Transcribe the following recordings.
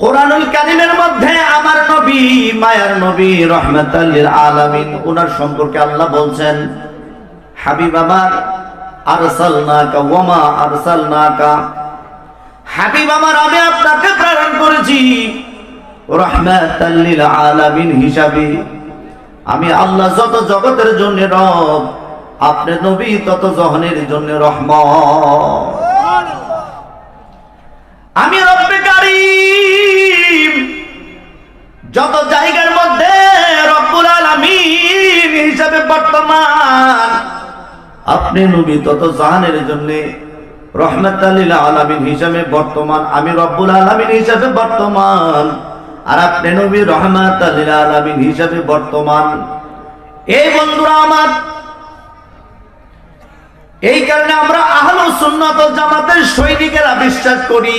কোরআনুল কারিমের মধ্যে আমার নবী, মায়ার নবী রহমাতাল্লিল আলামিন ওনার সম্পর্কে আল্লাহ বলছেন, হাবিব আমার আমি আপনাকে প্রেরণ করেছি হিসাবে। আমি আল্লাহ যত জগতের জন্য রব, আপনি নবী তত জহনের জন্য রহমত। আমি রব্বে কারিম। যত জায়গার মধ্যে রব্বুল আলামিন হিসাবে বর্তমান, আপনি নবী তত জাহানের জন্য রহমতাল্লিল আলামিন হিসাবে বর্তমান, আমি রব্বুল আলামিন হিসাবে বর্তমান, আর আপনি নবী রহমতাল্লিল আলামিন হিসাবে বর্তমান। এই বন্ধুরা আমার, এই কারণে আমরা আহলো সুন্নত জামাতের সৈনিকেরা বিশ্বাস করি।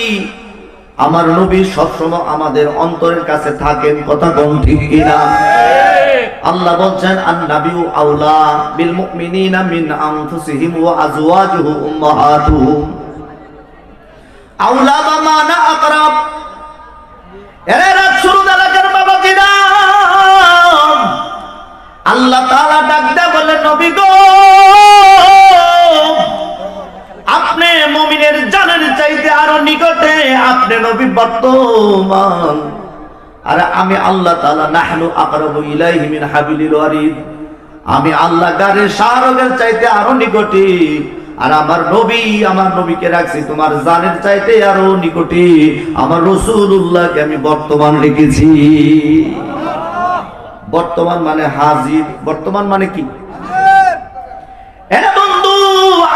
আমার নবী সবসময় আমাদের অন্তরের কাছে থাকেন, কথা কোন ঠিক কিনা? আল্লাহ বলছেন আন নাবিউ আউলা বিল মুমিনিনা মিন আনফুসিহিম ওয়া আজওয়াজুহু উম্মাহাতুহুম। আউলা বা মানা আকরাব। এরে রাত শুরু এলাকার বাবাজিরা। আল্লাহ তাআলা ডাক দেয়া বলে নবী গো নিকটে আপনি নবী বর্তমান। আর আমি আল্লাহ তাআলা নাহনু আকরাবু ইলাইহি মিন হাবিলিল ওয়ারিদ। আমি আল্লাহ গারে শাহরগের চাইতে আরও নিকটে। আর আমার নবী, আমার নবীকে রাখছি তোমার জানের চাইতে আরও নিকটে। আমার রসুল্লাহকে আমি বর্তমান রেখেছি। বর্তমান মানে হাজির। বর্তমান মানে কি?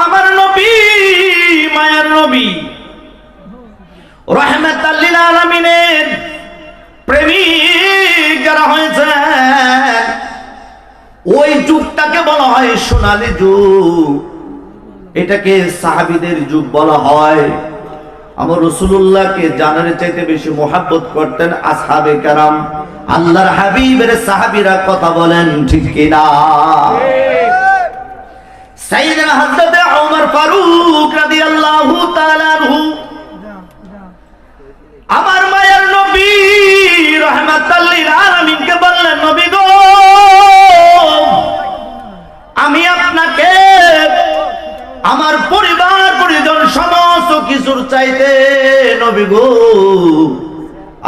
আমার নবী, মায়ার নবী। রহমতাল্লিল আলমিনের প্রেমিক যারা হয়েছে ওই যুগটাকে বলা হয় সোনালী যুগ। এটাকে সাহাবিদের যুগ বলা হয়। আমার রসুল্লাহকে জানার চাইতে বেশি মোহাব্বত করতেন আসহাবে কারাম। আল্লাহর হাবিবের সাহাবিরা কথা বলেন ঠিক কিনা? সাইয়েদনা হযরত ওমর ফারুক রাদিয়াল্লাহু তাআলা আনহু আমার মায়ের নবী রাহমাতাল লিল আলামিনকে বললেন, নবী গো, আমি আপনাকে আমার পরিবার, পরিজন সমস্ত কিছুর চাইতে নবী গো,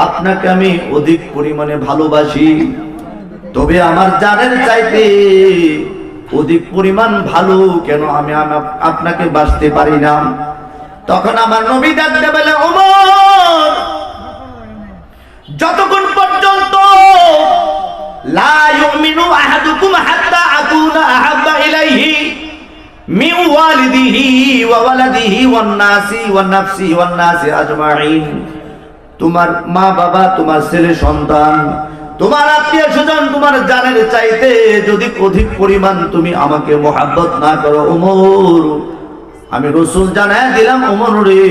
আপনাকে আমি অধিক পরিমাণে ভালোবাসি। তবে আমার জানের চাইতে অধিক পরিমাণ ভালো কেন আমি আপনাকে বাঁচতে পারি না? তখন আমার নবী ডাকতে বলে, ওমর, যতক্ষণ পর্যন্ত তোমার মা বাবা, তোমার ছেলে সন্তান, তোমার আত্মীয় স্বজন, তোমার জানের চাইতে যদি অধিক পরিমাণ তুমি আমাকে মোহাব্বত না করো, ওমর আমি রসুল জানায় দিলাম, ওমর রে,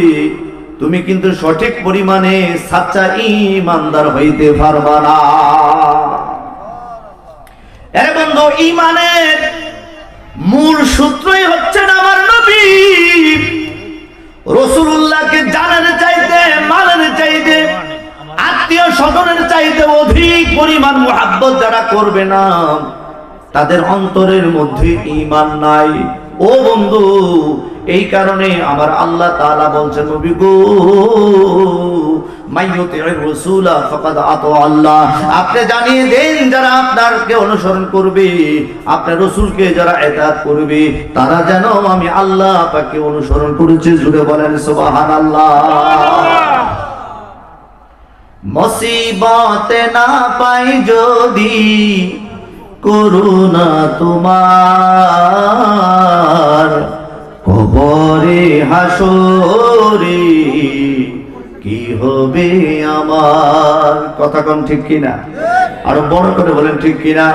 তুমি কিন্তু সঠিক পরিমাণে সাচ্চা ইমানদার হইতে পারবা না। মূল সূত্রই হচ্ছেন আমার নবী। রসুল্লাহকে জানার চাইতে, মানের চাইতে, আত্মীয় স্বজনের চাইতে অধিক পরিমাণ মোহাব্বত যারা করবে না, তাদের অন্তরের মধ্যে ইমান নাই। ও বন্ধু এই কারণে আমার আল্লাহ তাআলা বলছেন আল্লাহ। আপনি জানিয়ে দেন যারা আপনারকে অনুসরণ করবে, আপনার রাসূলকে যারা করবে, তারা যেন আমি আল্লাহ পাকে অনুসরণ করেছে, জুড়ে বলেন সুবহানাল্লাহ। মুসিবতে না পাই যদি করুণা তোমার কবরে হাসরে, কি হবে আমার? কথা কম ঠিক কিনা? আরও বড় করে বলেন ঠিক কিনা?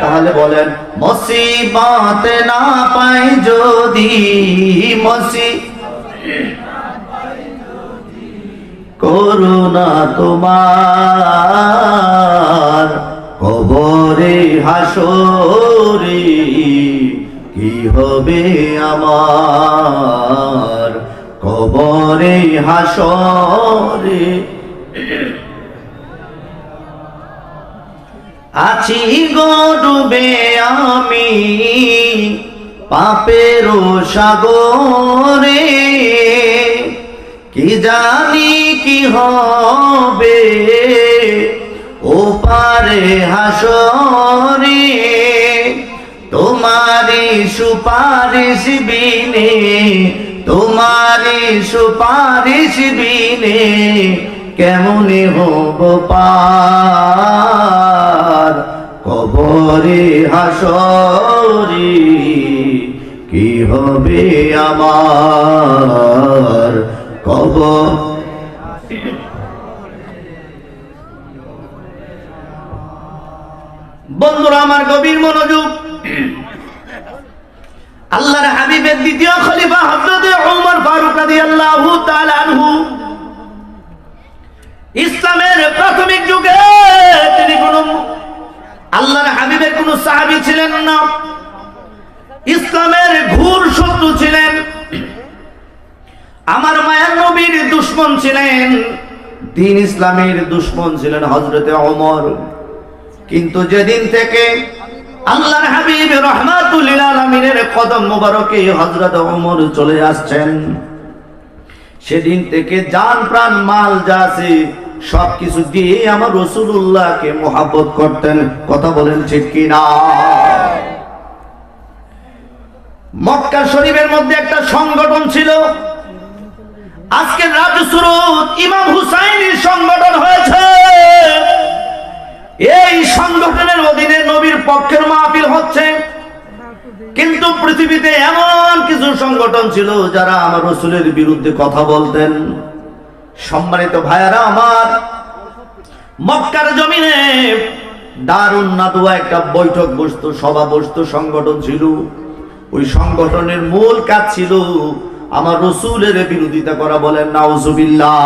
তাহলে বলেন, মুসিবতে না পাই যদি, মসি করুণা তোমার কবরে হাসরে। কি হবে আমার? কবরে হাসরে। আছি গরুবে আমি পাপের সাগরে। কি জানি কি হবে ও পারে হাসরে। তোমারি সুপারিশ বিনে তোমারি সুপারিশ বিনে কেমনে হব পার? কবরে হাসরি, কি হবে আমার? কবর বন্ধুরা, আমার গভীর মনোযোগ আল্লাহর হাবিবের দ্বিতীয় খলিফা হযরত ওমর ফারুক রাদিয়াল্লাহু তাআলা আনহু। ইসলামের প্রাথমিক যুগে তিনি কোন আল্লাহর হাবিবের কোন সাহাবী ছিলেন না। ইসলামের ঘোর শত্রু ছিলেন। আমার মায়ের নবীর দুশ্মন ছিলেন। দিন ইসলামের দুশ্মন ছিলেন হজরতে ওমর কিন্তু যেদিন থেকে আল্লাহর হাবিব রহমাতুল আলমিনের কদম মোবারকে হজরত ওমর চলে আসছেন। সেদিন থেকে জান, প্রাণ, মাল যা আছে, সবকিছু দিয়ে আমার রসুল্লাহকে মোহাব্বত করতেন। কথা বলেন ঠিক কিনা? মক্কা শরীফের মধ্যে একটা সংগঠন ছিল। আজকে রাজ সুরত ইমাম হুসাইনের সংগঠন হয়েছে। এই সংগঠনের অধীনে নবীর পক্ষের মাহফিল হচ্ছে। কিন্তু পৃথিবীতে এমন কিছু সংগঠন ছিল যারা আমার রসুলের বিরুদ্ধে কথা বলতেন। সম্মানিত ভাইয়ারা আমার, মক্কার জমিনে দারুণ নাদুয়া একটা বৈঠক বসতো, সভা বসতো, সংগঠন ছিল। ওই সংগঠনের মূল কাজ ছিল আমার রসুলের বিরোধিতা করা বলেন, নাউজুবিল্লাহ।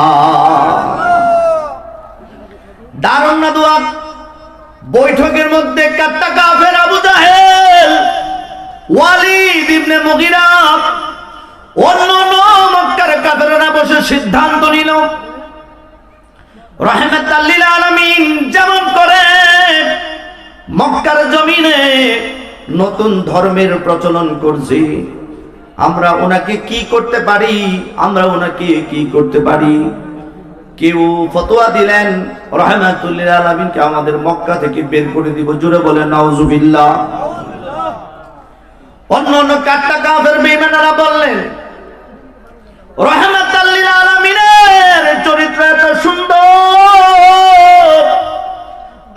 দারুণ নাদুয়া বৈঠকের মধ্যে কাত্তা কাফের আবু জাহেল, ওয়ালিদ ইবনে মুগিরা, অন্য মক্কার কাফেররা বসে সিদ্ধান্ত নিল রহমতাল্লিল আলামিন যেমন করে, মক্কার জমিনে নতুন ধর্মের প্রচলন করছি। আমরা ওনাকে কি করতে পারি? আমরা ওনাকে কি করতে পারি? কেউ ফতোয়া দিলেন রহমাতুল্লিল আলমিনকে আমাদের মক্কা থেকে বের করে দিব জুড়ে বলেন, নাউজুবিল্লাহ। অন্য অন্য কাট্টা কাফের বেঈমানেরা বললেন রহমাতাল্লিল আলামিনের চরিত্র এত সুন্দর,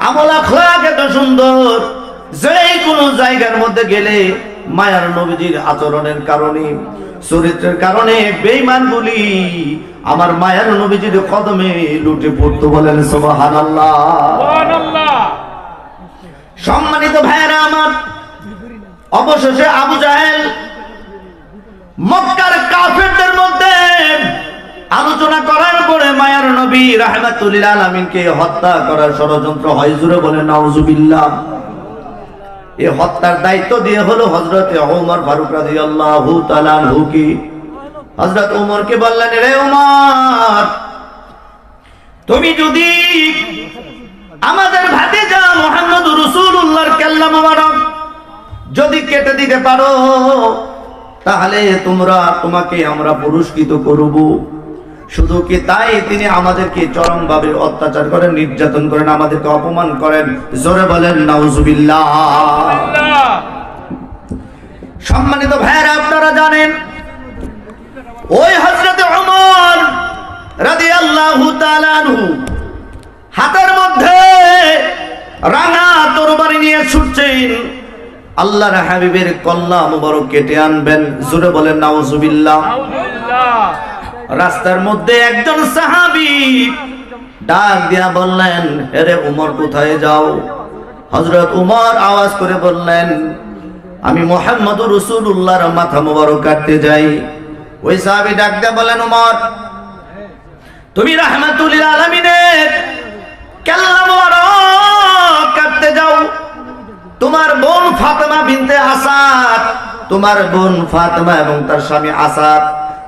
আমল আখলাক এত সুন্দর যে কোনো জায়গার মধ্যে গেলে মায়ার নবীজির আচরণের কারণে চরিত্রের কারণে বেঈমানগুলি আমার মায়ার নবীজির কদমে লুটে পড়তো বলেন সুবহানাল্লাহ। সম্মানিত ভাইয়েরা আমার অবশেষে আবু জাহেল মক্কার কাফেরদের মধ্যে আলোচনা করার পরে মায়ার নবী রাহমাতুল্লিল আলামিনকে হত্যা করার ষড়যন্ত্র হয় জুড়ে বলে নাউজুবিল্লাহ। এই হত্যার দায়িত্ব দিয়ে হলো হযরতে ওমর ফারুক তাআলা আনহু কি হযরত ওমরকে বললেন, রে ওমর, তুমি যদি আমাদের ভাতিজা মোহাম্মদ রসুল্লাহর কেল্লা মোবারক যদি কেটে দিতে পারো, তাহলে তোমরা তোমাকে আমরা পুরস্কৃত করব। শুধু কি তাই তিনি আমাদেরকে চরম ভাবে অত্যাচার করেন নির্যাতন করেন আমাদেরকে অপমান করেন? জোরে বলেন নাউজুবিল্লাহ। সম্মানিত ভাইয়েরা আপনারা জানেন ওই হজরতে ওমর রাদিয়াল্লাহু তাআলা আনহু হাতের মধ্যে রাঙা তরবারি নিয়ে ছুটছেন। আল্লাহর হাবিবের কল্লা মুবারক কেটে আনবেন। জুড়ে বলেন নাউজুবিল্লাহ। রাস্তার মধ্যে একজন সাহাবি ডাক দিয়া বললেন হেরে উমর, কোথায় যাও? হজরত উমর আওয়াজ করে বললেন, আমি মোহাম্মদ রসুল্লাহর মাথা মুবারক কাটতে যাই। ওই সাহাবী ডাক দিয়া বলেন উমর, তুমি রাহমাতুল্লিল আলামিনের কেল্লা মোবারক কাটতে যাও। তোমার বোন ফাতেমা বিনতে আসাদ, তোমার বোন ফাতেমা এবং তার স্বামী আসাদ।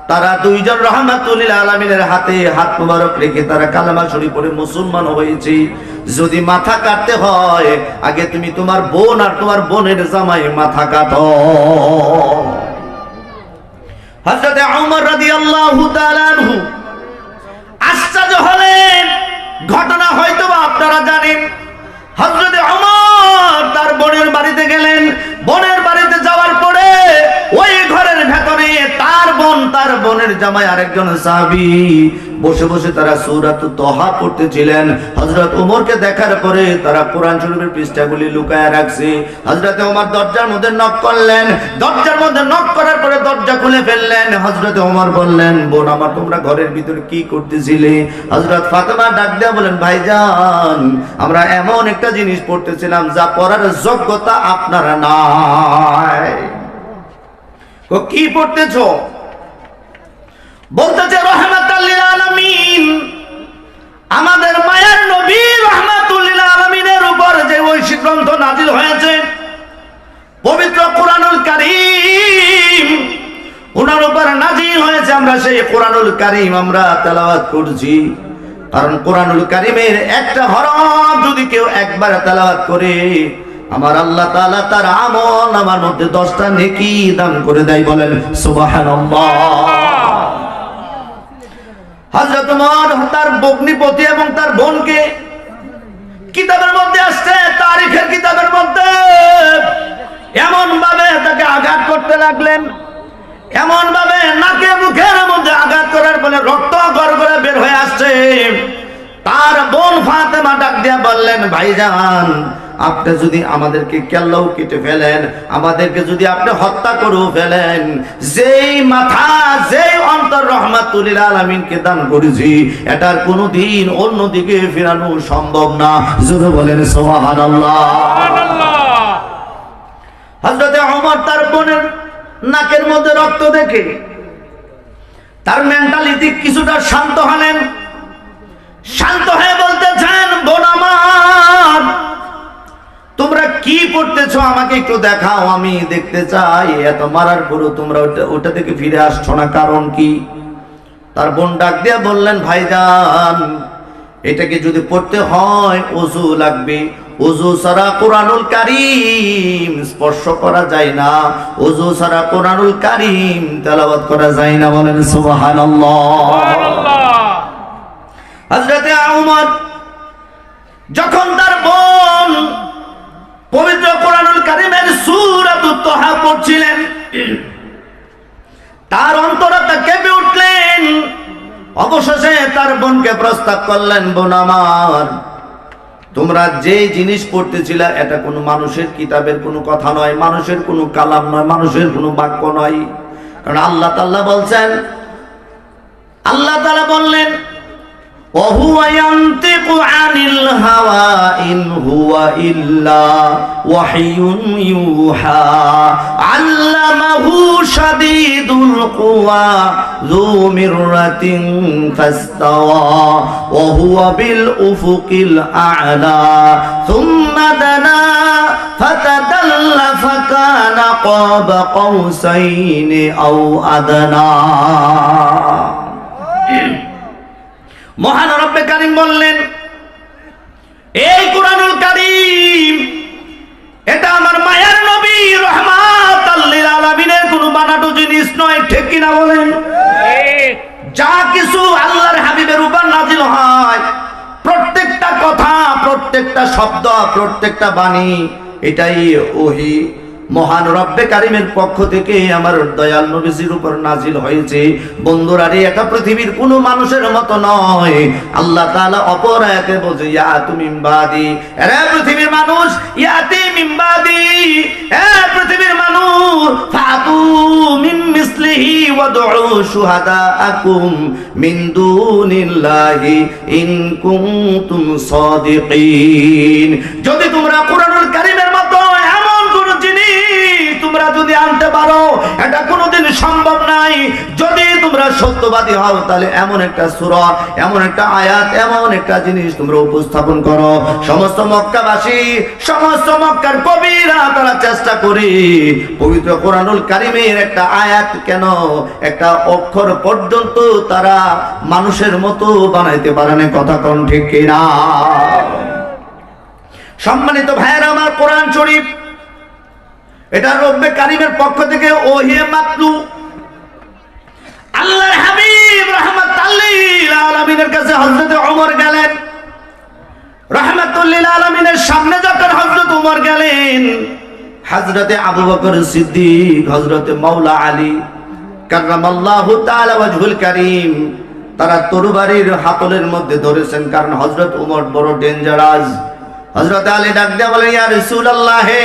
তারা দুইজন রহমাতুল্লিল আলমিনের হাতে হাত মুবারক রেখে তারা কালামা শরীফ পড়ে মুসলমান হয়েছে। যদি মাথা কাটতে হয়, আগে তুমি তোমার বোন আর তোমার বোনের জামাই মাথা কাটো। হযরতে ওমর রাদিয়াল্লাহু তাআলা আনহু আশ্চর্য হলেন। ঘটনা হয়তো আপনারা জানেন। হযরতে ওমর তার বোনের বাড়িতে গেলেন। বোনের বাড়িতে যাওয়ার পরে ওই ঘরের ভেতরে তার বোন, তার বোনের জামাই আরেকজন সাহাবী। বসে বসে তারা সূরাত তহা পড়তেছিলেন। হযরত ওমরকে দেখার পরে তারা কোরআন শরীফের পৃষ্ঠাগুলি লুকায় রাখছে। হযরতে ওমর দরজার মধ্যে নক করলেন। দরজার মধ্যে নক করার পরে দরজা খুলে ফেললেন। হযরতে ওমর বললেন, বোন, আমার তোমরা ঘরের ভিতরে কি করতেছিলে? হযরত ফাতেমা ডাক দেয়া বলেন ভাইজান, আমরা এমন একটা জিনিস পড়তেছিলাম যা পড়ার যোগ্যতা আপনারা নাই। ও কি পড়তেছ? বলতেছে রহমাতাল্লিল আলামিন আমাদের মায়ের নবী রহমাতুল্লিল আলামিনের উপর যে ঐশী গ্রন্থ নাজিল হয়েছে, পবিত্র কোরআনুল কারীম ওনার উপর নাজিল হয়েছে, আমরা সেই কোরআনুল কারীম আমরা তেলাওয়াত করছি। কারণ কোরআনুল কারীমের একটা হরফ যদি কেউ একবার তেলাওয়াত করে আমার আল্লাহ তালা তার আমল আমার মধ্যে দশটা নেকি দান করে দেয় বলেন, সুবহানাল্লাহ। হযরত ওমর তার বগ্নিপতি এবং তার বোনকে কিতাবের মধ্যে আসছে, তারিখের কিতাবের মধ্যে। এমন ভাবে তাকে আঘাত করতে লাগলেন এমন ভাবে নাকে মুখের মধ্যে আঘাত করার ফলে রক্ত গড়গড়ে বের হয়ে আসছে। তার বোন ফাতেমা ডাক দিয়া বললেন, ভাইজান আপনি যদি আমাদেরকে কেল্লাও কেটে ফেলেন, আমাদেরকে যদি আপনি হত্যা করেও ফেলেন, যেই মাথা, যেই অন্তর রহমাতুল্লিল আলমিনকে দান করেছি, এটার কোনোদিন অন্যদিকে ফেরানো সম্ভব না। জোরে বলেন সোহান হজরতে অমর তার বোনের নাকের মধ্যে রক্ত দেখে, তার মেন্টালিটি কিছুটা শান্ত হলেন। শান্ত হয়ে বলতেছেন, বোন আমার তোমরা কি পড়তেছো আমাকে একটু দেখাও আমি দেখতে চাই। এত মারার পরও তোমরা ওটা ওটা থেকে ফিরে আসছো না কারণ কি? তার বোন ডাক দিয়া বললেন ভাইজান এটাকে যদি পড়তে হয় অজু লাগবে। অজু সারা কোরআনুল কারিম স্পর্শ করা যায় না। অজু সারা কোরআনুল কারিম তেলাওয়াত করা যায় না। বলেন সুবহানাল্লাহ। হযরতে উমর যখন তার বোন পবিত্র কোরআনুল কারিমের সূরাতুত তাহা পড়ছিলেন। তার অন্তরটা কেঁপে উঠলেন। অবশেষে তার বোনকে প্রস্তাব করলেন, বোন আমার, তোমরা যে জিনিস পড়তেছিলা, এটা কোনো মানুষের কিতাবের কোনো কথা নয়, মানুষের কোনো কালাম নয়, মানুষের কোনো বাক্য নয়। কারণ আল্লাহ তাল্লাহ বলছেন, আল্লাহ তালা বললেন وهو ينطق عن الهوى إن هو إلا وحي يوحى. علمه شديد القوى ذو مرة فاستوى وهو بالأفق الأعلى. ثم دنا فتدلى فكان قاب قوسين أو أدنى. মহান রব্বে কারিম বললেন এই কোরআনুল কারিম এটা আমার মায়ের নবী রহমাত আলামিনের কোনো বানাটো জিনিস নয় ঠিক কিনা বলেন? যা কিছু আল্লাহর হাবিবের উপর নাজিল হয় প্রত্যেকটা কথা প্রত্যেকটা শব্দ প্রত্যেকটা বাণী এটাই ওহি মহান রব্বে কারিমের পক্ষ থেকে আমার দয়াল নবীজির উপর নাজিল হয়েছে। বন্ধুরা রে, এটা পৃথিবীর কোনো মানুষের মতো নয়। আল্লাহ তাআলা অপর আয়াতে বলছে ইয়া তুমি বাদি রে পৃথিবীর মানুষ, ইয়াতি মিম্বাদি। এ পৃথিবীর মানুষ, ফাতু মিন মিসলিহি ওয়াদউ শুহাদাআকুম মিন দুনিল্লাহি ইন কুনতুম সাদিকিন। যদি তোমরা কোরআনুল এমন তোমরা যদি আনতে পারো, এটা কোনোদিন সম্ভব নাই। যদি তোমরা সত্যবাদী হও, তাহলে এমন একটা সূরা, এমন একটা আয়াত, এমন একটা জিনিস তোমরা উপস্থাপন করো। সমস্ত মক্কাবাসী, সমস্ত মক্কার কবিরা তারা চেষ্টা করে, পবিত্র কোরআনুল কারিমের একটা আয়াত কেন, একটা অক্ষর পর্যন্ত তারা মানুষের মতো বানাইতে পারে না, কথা কোন ঠিক কিনা? সম্মানিত ভাইয়ের, আমার কোরআন শরীফ এটা রব্বে কারিমের পক্ষ থেকে ওহে মাতলু। আল্লাহর হাবিব রহমাতুল্লিল আলামিনের কাছে হযরত ওমর গেলেন। রহমাতুল্লিল আলামিনের সামনে যখন হযরত ওমর গেলেন, হযরতে আবু বকর সিদ্দিক, হযরতে মাওলা আলী কাররামাল্লাহু তাআলা ওয়াজহুল কারীম তারা তরবারির হাতলের মধ্যে ধরেছেন কারণ হযরত ওমর বড় ডেঞ্জারাস হযরত আলী ডাক দিয়ে বলেন, ইয়া রাসূলুল্লাহ হে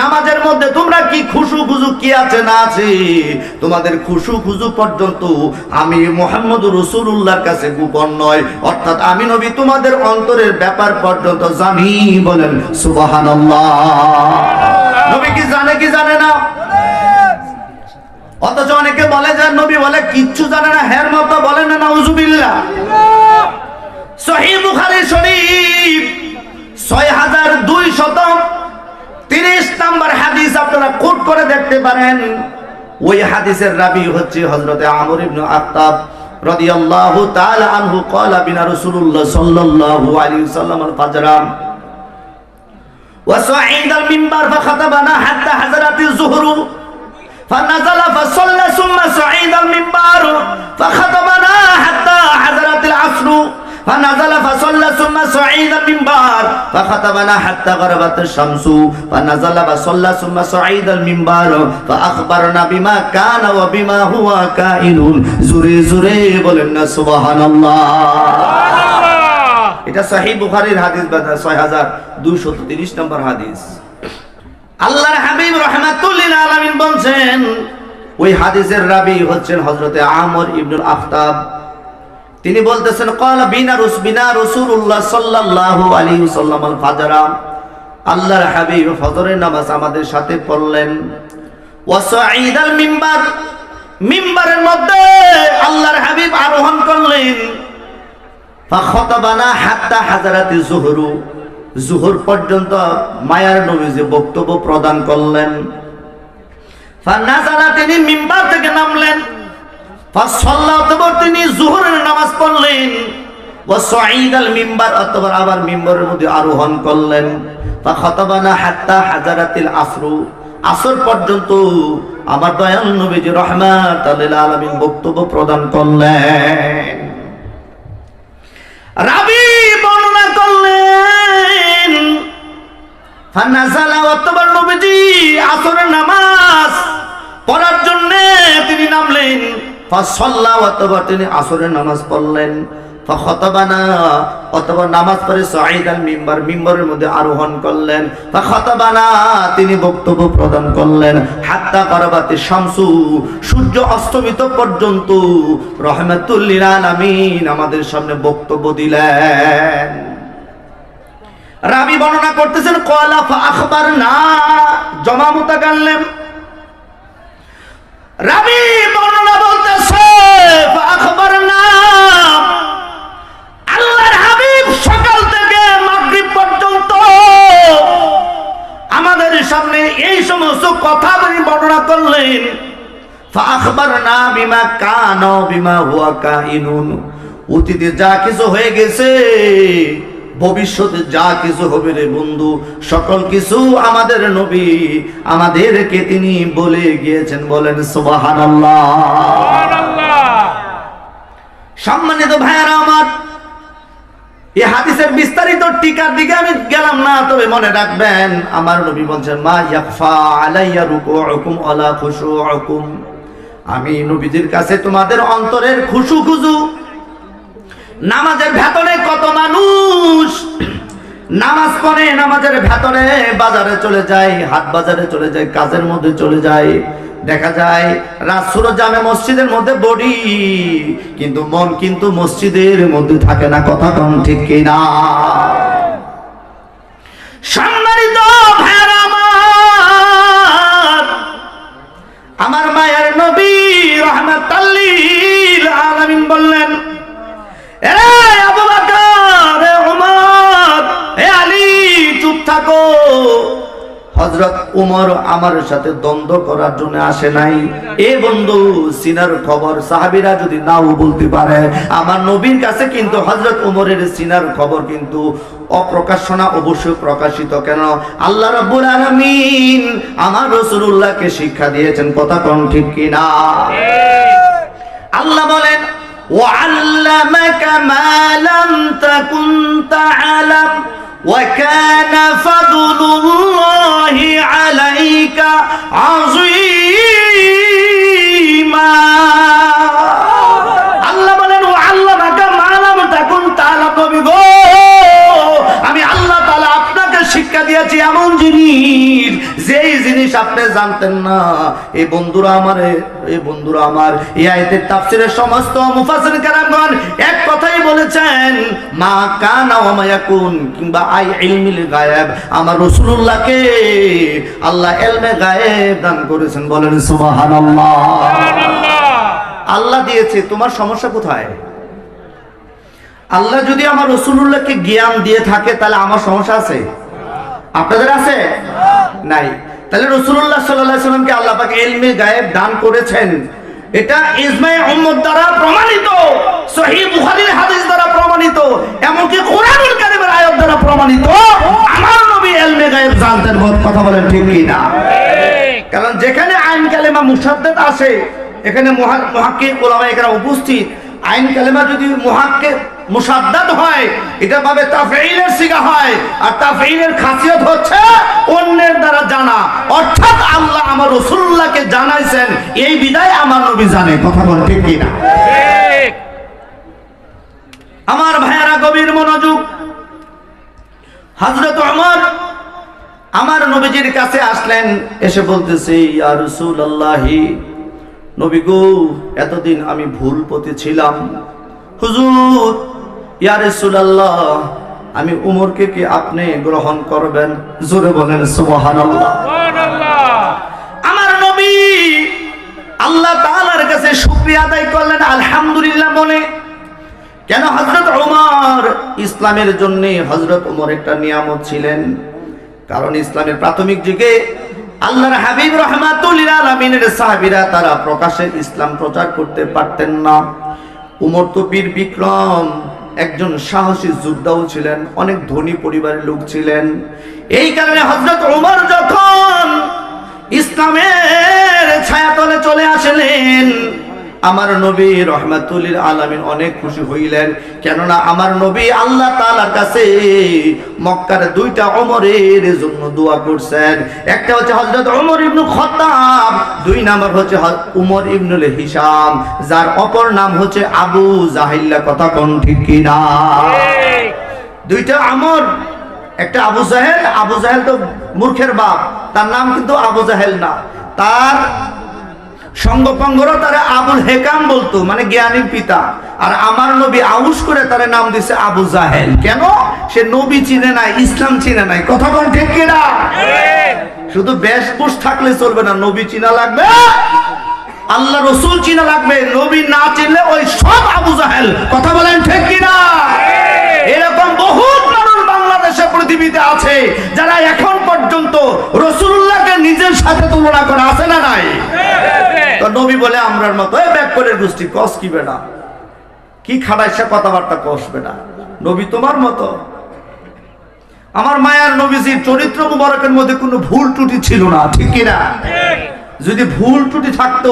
নামাজের মধ্যে তোমরা কি খুশু খুজু কি আছে না আছে? তোমাদের খুশু খুজু পর্যন্ত আমি মোহাম্মদ রসুল্লাহর কাছে গোপন নয়। অর্থাৎ আমি নবী তোমাদের অন্তরের ব্যাপার পর্যন্ত জানি বলেন সুবহানাল্লাহ। নবী কি জানে কি জানে না? অথচ অনেকে বলে যে নবী বলে কিচ্ছু জানে না, হের মতো বলে না, নাউজুবিল্লাহ। সহি বুখারী শরীফ ছয় হাজার দুই শত তিরিশ নাম্বার হাদিস আপনারা কোট করে দেখতে পারেন ওই হাদিসের রাবি হচ্ছে হজরতে আমর ইবনু আক্তাব রাদিয়াল্লাহু তাআলা আনহু ক্বালা বিনা রাসূলুল্লাহ সাল্লাল্লাহু আলাইহি ওয়াসাল্লাম আল ফাজরা وصعيد المنبر فخطبنا حتى حضرت الظهر فنزل فصلى ثم صعيد المنبر فخطبنا حتى حضرت العصر فنزل فصلى ثم صعيد المنبر فخطبنا حتى غربت الشمس فنزل فصلى ثم صعيد المنبر فأخبرنا بما كان وبما هو كائن زوري زوري بولنا سبحان الله এটা সহি বুখারীর হাদিস বাদা ছয় হাজার দুইশত তিরিশ নম্বর হাদিস আল্লাহর হাবিব রহমাতুল্লিল আলামিন বলছেন ওই হাদিসের রাবি হচ্ছেন হযরতে আমর ইবনুল আখতাব তিনি বলতেছেন ক্বালা বিনা রুস, বিনা আলাইহি ওয়াসাল্লাম আল ফাজরা। আল্লাহর হাবিব ফজরের নামাজ আমাদের সাথে পড়লেন। ওয়াসাঈদ আল মিম্বার, মিম্বারের মধ্যে আল্লাহর হাবিব আরোহণ করলেন। ফাখতাবানা হাত্তা হাজারাতি জুহরু, জুহর পর্যন্ত মায়ার নবী যে বক্তব্য প্রদান করলেন। ফানাজালা তিনি মিম্বার থেকে নামলেন। তিনি জুহরের নামাজ পড়লেন। মিম্বরের মধ্যে আরোহণ করলেন। হাত্তা আসর। পর্যন্ত আমার বক্তব্য প্রদান করলেন। রাবি বর্ণনা করলেন অতবার নবীজি আসরের নামাজ পড়ার জন্য তিনি নামলেন। তিনি আসরের নামাজ পড়লেন। তিনি বক্তব্য প্রদান করলেন। হাত্তা কারাবাতে শামসু, সূর্য অস্তমিত পর্যন্ত রহমাতুল্লিল আমাদের সামনে বক্তব্য দিলেন। রাবি বর্ণনা করতেছেন কলা আখবার না জমা মুতাকাল্লেম। রাবি বর্ণনা না আল্লাহর হাবিব সকাল থেকে মাগরিব পর্যন্ত আমাদের সামনে এই সমস্ত কথা তিনি বর্ণনা করলেন। অতীতে যা কিছু হয়ে গেছে ভবিষ্যতে যা কিছু হবে রে বন্ধু সকল কিছু আমাদের নবী আমাদেরকে তিনি বলে গিয়েছেন বলেন সুবহানাল্লাহ। সম্মানিত ভাইয়ারা আমার এই হাদিসের বিস্তারিত টিকার দিকে আমি গেলাম না তবে মনে রাখবেন আমার নবী বলছেন মা ইয়াকফা আলাইয়া রুকুউকুম ওয়ালা খুশুউকুম। আমি নবীজির কাছে তোমাদের অন্তরের খুশু খুজু নামাজের ভেতরে কত মানুষ? নামাজ পড়ে, নামাজের ভেতরে বাজারে চলে যায়, হাট বাজারে চলে যায়, কাজের মধ্যে চলে যায়। দেখা যায়, রাত সুরত জামে মসজিদের মধ্যে বডি, কিন্তু মন কিন্তু মসজিদের মধ্যে থাকে না, কথা কম ঠিক কিনা সম্মানিত আমার মায়ের নবী রহমাতাল্লিল আলামিন বললেন আবু বকর এ উমর আলী চুপ থাকো। হযরত উমর আমার সাথে দ্বন্দ্ব করার জন্য আসে নাই। এ বন্ধু সিনার খবর সাহাবীরা যদি নাও বলতে পারে আমার নবীর কাছে কিন্তু হযরত উমরের সিনার খবর কিন্তু অপ্রকাশ্য না অবশ্যই প্রকাশিত। কেন? আল্লাহ রাব্বুল আলামিন আমার রাসূলুল্লাহকে শিক্ষা দিয়েছেন কথা কোন ঠিক কিনা? আল্লাহ বলেন وعلمك ما لم تكن تعلم وكان فضل الله عليك عظيما আল্লাহ বলেন ও আল্লাহ মাকা মালাম তাকুন তালা কবি গো আমি আল্লাহ তাআলা আপনাকে শিক্ষা দিয়েছি এমন জিনিস যেই জিনিস আপনি জানতেন না এই বন্ধুরা আমার এই বন্ধুরা আমার এই আয়াতের তাফসিরের সমস্ত মুফাসসির কেরামগণ এক কথাই বলেছেন মা কানা ওয়া মা ইয়াকুন কিংবা আই ইলমিল গায়েব। আমার রাসূলুল্লাহকে আল্লাহ ইলমে গায়েব দান করেছেন বলেন সুবহানাল্লাহ। আল্লাহ দিয়েছে তোমার সমস্যা কোথায়? আল্লাহ যদি আমার রসুল্লাহকে জ্ঞান দিয়ে থাকে তাহলে আমার সমস্যা আছে? আপনাদের আছে? নাই। তাহলে রসুল্লাহ সাল্লাহ সাল্লামকে আল্লাহ এলমে গায়েব দান করেছেন। এটা ইসমাই উম্মত দ্বারা প্রমাণিত সহি বুখারীর হাদিস দ্বারা প্রমাণিত, এমনকি কোরআনুল কারীমের আয়াত দ্বারা প্রমাণিত। আমার নবী এলমে গায়েব জানতেন কথা বলেন ঠিক কি না কারণ যেখানে আইন কালেমা মুসাদ্দাদ আসে এখানে মহাক্কিক ওলামা এখানে উপস্থিত। আইন কালেমা যদি মহাক্কে মুসাদ্দাদ হয় এটা ভাবে তাফঈলের সিগা হয়। আর তাফঈলের খাসিয়ত হচ্ছে অন্যের দ্বারা জানা। অর্থাৎ আল্লাহ আমার রাসূলুল্লাহকে জানাইছেন এই বিদায় আমার নবী জানে। কথা বল ঠিক কি না আমার ভাইয়ারা গভীর মনোযোগ। হযরত ওমর আমার নবীজির কাছে আসলেন এসে বলতেছে ইয়া রাসূলুল্লাহি নবী গো এতদিন আমি ভুল পথে ছিলাম। হুজুর ইয়া রাসূলুল্লাহ আমি উমরকে কি আপনি গ্রহণ করবেন? জোরে বলেন সুবহানাল্লাহ। আমার নবী আল্লাহ তাআলার কাছে শুকরিয়া আদায় করলেন আলহামদুলিল্লাহ বলে। কেন হযরত ওমর ইসলামের জন্য হযরত ওমর একটা নিয়ামত ছিলেন? কারণ ইসলামের প্রাথমিক যুগে আল্লাহর হাবিব রহমাতুল আলমিনের সাহাবিরা তারা প্রকাশে ইসলাম প্রচার করতে পারতেন না। উমর তো বীর বিক্রম, একজন সাহসী যোদ্ধাও ছিলেন, অনেক ধনী পরিবারের লোক ছিলেন। এই কারণে হজরত উমর যখন আমার নবী রহমাতুল্লিল আলামিন অনেক খুশি হইলেন। কেননা আমার নবী আল্লাহ তাআলার কাছে মক্কার দুইটা অমরের জন্য দোয়া করছেন। একটা হচ্ছে হযরত ওমর ইবনে খাত্তাব, দুই নাম্বার হচ্ছে উমর ইবনুল হিসাম যার অপর নাম হচ্ছে আবু জাহিল্লা। কথা কোন ঠিক কিনা? দুইটা আমর, একটা আবু জাহেল আবু জাহেল তো মূর্খের বাপ, তার নাম কিন্তু আবু জাহেল না। তার তারা আবুল হেকাম বলতো মানে পিতা। আর আমার নবী আউস করে তার নাম দিছে আবু জাহেল। কেন? সে নবী চিনে নাই, ইসলাম চিনে নাই। কথা বল ঠিক কিনা? শুধু থাকলে চলবে না, নবী চিনা লাগবে? আল্লাহ রসুল চিনা লাগবে, নবী না চিনলে ওই সব আবু জাহেল। কথা বলেন ঠিক কিনা? এরকম বহুত মানুষ বাংলাদেশে, পৃথিবীতে আছে, যারা এখন পর্যন্ত রসুল্লাহকে নিজের সাথে তুলনা করা আছে না নাই? নবী বলে, আমরার মতো করে গোষ্ঠী, কস কি বেটা? কি খাড়াইসা কথাবার্তা কষবে না নবী তোমার মতো? আমার মায়ার নবীজির চরিত্র মুবারকের মধ্যে কোনো ভুল ত্রুটি ছিল না, ঠিক কিনা? যদি ভুল ত্রুটি থাকতো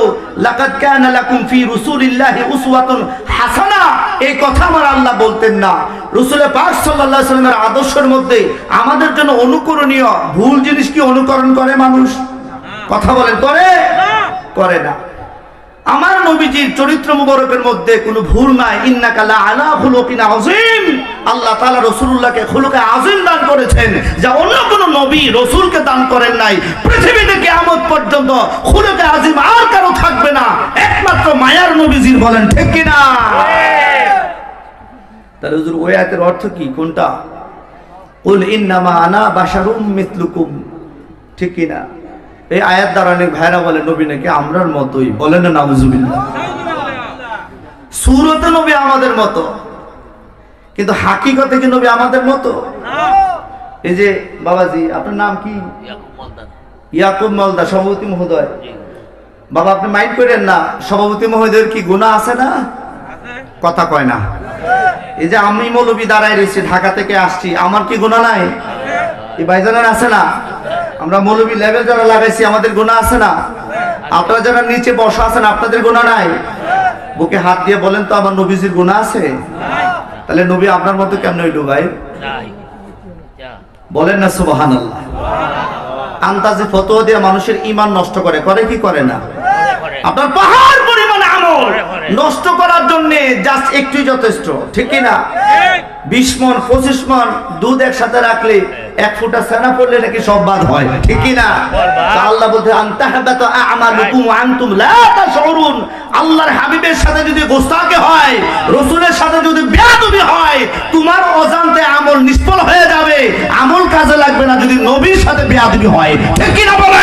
হাসানা এই কথা আমার আল্লাহ বলতেন না। রসুলের পাক সাল্লাহ সাল্লামের আদর্শের মধ্যে আমাদের জন্য অনুকরণীয় ভুল জিনিস কি অনুকরণ করে মানুষ? কথা বলেন, করে? করে না। আমার নবীজির চরিত্র মুবারকের মধ্যে কোনো ভুল নাই। ইন্নাকালা আলা খুলুকিন আযীম। আল্লাহ তাআলা রাসূলুল্লাহকে খুলুকে আযীম দান করেছেন। যা অন্য কোন নবী রাসূলকে দান করেন নাই। পৃথিবীতে কিয়ামত পর্যন্ত খুলুকে আযীম আর কারও থাকবে না। একমাত্র মায়ার নবীজির বলেন, ঠিক কি না তাহলে হুজুর, ওই আয়াতের অর্থ কি? কোনটা? কুল ইন্নামা আনা বাশারুম মিথলুকুম ঠিক কি না এই আয়াত দ্বারা অনেক ভাইরা বলে নবী নাকি আমরার মতোই? বলেন না নাউজুবিল্লাহ। সুরতে নবী আমাদের মতো কিন্তু হাকিকতে কি নবী আমাদের মতো? এই যে বাবাজি আপনার নাম কি? ইয়াকুব মালদা। সভাপতি মহোদয়। বাবা আপনি মাইন্ড করেন না সভাপতি মহোদয়ের কি গুণা আছে না? কথা কয় না। এই যে আমি মৌলবী দাঁড়ায় রয়েছি ঢাকা থেকে আসছি আমার কি গুণা নাই? এই ভাইজানের আছে না? আমরা মৌলবী লেভেল যারা লাগাইছি আমাদের গোনা আছে না? আপনারা যারা নিচে বসা আছেন আপনাদের গুণা নাই? বুকে হাত দিয়ে বলেন তো আমার নবীজির গুণা আছে? তাহলে নবী আপনার মতো কেমন হইল ভাই? বলেন না সুবাহান আল্লাহ আন্তাজে ফতোয়া দিয়ে মানুষের ইমান নষ্ট করে করে কি করে না? আপনার পাহাড় পরিমাণ আমল নষ্ট করার জন্য জাস্ট একটুই যথেষ্ট ঠিক না বিশ মন পঁচিশ মন দুধ একসাথে রাখলে এক ফুটা সেনা পড়লে নাকি সব বাদ হয় ঠিক না আল্লাহ বলতে আনতাহাবাত আমালুকুম ওয়া আনতুম লা তাশউরুন। আল্লাহর হাবিবের সাথে যদি গোস্তাকে হয় রসুলের সাথে যদি বেয়াদবি হয় তোমার অজান্তে আমল নিষ্ফল হয়ে যাবে। আমল কাজে লাগবে না যদি নবীর সাথে বেয়াদবি হয় ঠিক না না